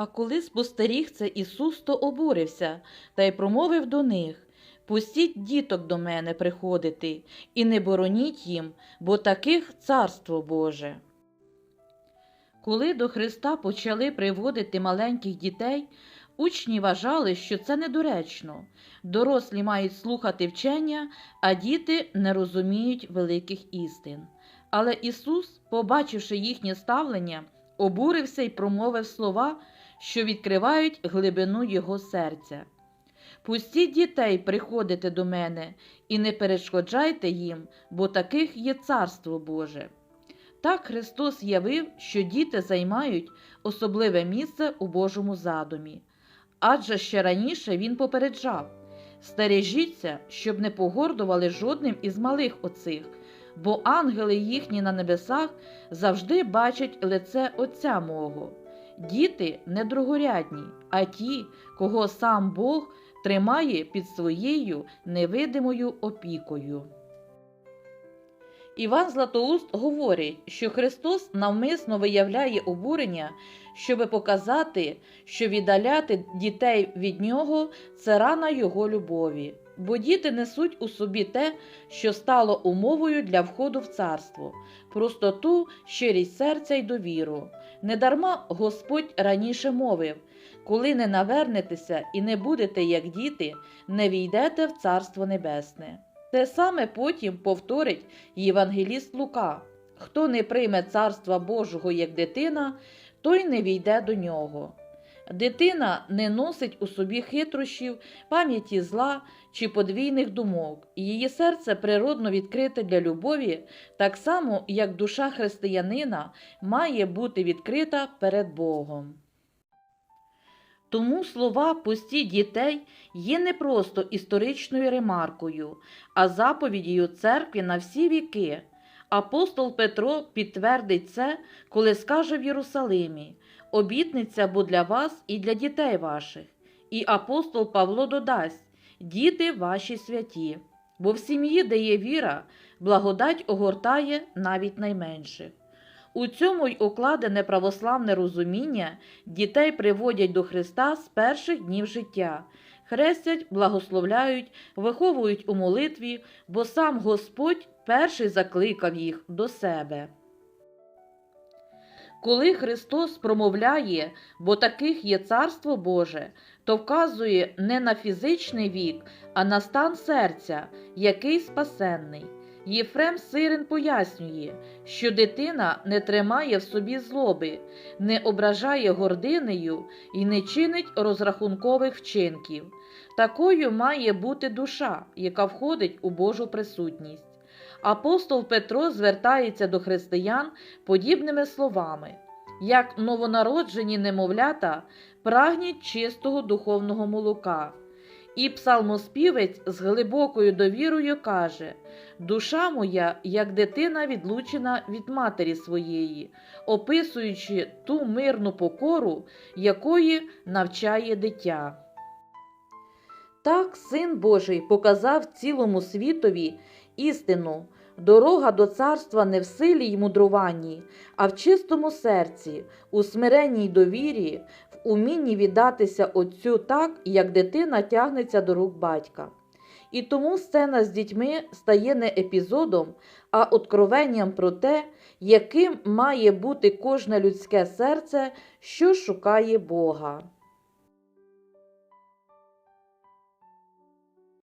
А коли спостеріг це Ісус, то обурився та й промовив до них Пустіть діток до мене приходити, і не бороніть їм, бо таких царство Боже. Коли до Христа почали приводити маленьких дітей, учні вважали, що це недоречно. Дорослі мають слухати вчення, а діти не розуміють великих істин. Але Ісус, побачивши їхнє ставлення, обурився й промовив слова, що відкривають глибину Його серця. Пустіть дітей приходити до мене і не перешкоджайте їм, бо таких є Царство Боже. Так Христос явив, що діти займають особливе місце у Божому задумі. Адже ще раніше Він попереджав стережіться, щоб не погордували жодним із малих оцих, бо ангели їхні на небесах завжди бачать лице Отця мого. Діти не другорядні, а ті, кого сам Бог тримає під своєю невидимою опікою. Іван Златоуст говорить, що Христос навмисно виявляє обурення, щоби показати, що віддаляти дітей від нього це рана його любові, бо діти несуть у собі те, що стало умовою для входу в царство, простоту, щирість серця й довіру. Недарма Господь раніше мовив коли не навернетеся і не будете як діти, не війдете в Царство Небесне. Те саме потім повторить Євангеліст Лука хто не прийме Царства Божого як дитина, той не війде до нього. Дитина не носить у собі хитрощів, пам'яті зла чи подвійних думок, її серце природно відкрите для любові, так само, як душа християнина має бути відкрита перед Богом. Тому слова пусті дітей є не просто історичною ремаркою, а заповіддю церкви на всі віки. Апостол Петро підтвердить це, коли скаже в Єрусалимі обітниця бо для вас і для дітей ваших. І апостол Павло додасть діти ваші святі, бо в сім'ї, де є віра, благодать огортає навіть найменших. У цьому й укладене православне розуміння дітей приводять до Христа з перших днів життя, хрестять, благословляють, виховують у молитві, бо сам Господь перший закликав їх до себе. Коли Христос промовляє, бо таких є Царство Боже, то вказує не на фізичний вік, а на стан серця, який спасенний. Єфрем Сирин пояснює, що дитина не тримає в собі злоби, не ображає гординею і не чинить розрахункових вчинків. Такою має бути душа, яка входить у Божу присутність. Апостол Петро звертається до християн подібними словами, як новонароджені немовлята прагніть чистого духовного молока. І псалмоспівець з глибокою довірою каже: Душа моя, як дитина відлучена від матері своєї, описуючи ту мирну покору, якої навчає дитя. Так Син Божий показав цілому світові істину. Дорога до царства не в силі й мудруванні, а в чистому серці, у смиренній довірі, в умінні віддатися Отцю так, як дитина тягнеться до рук батька. І тому сцена з дітьми стає не епізодом, а откровенням про те, яким має бути кожне людське серце, що шукає Бога.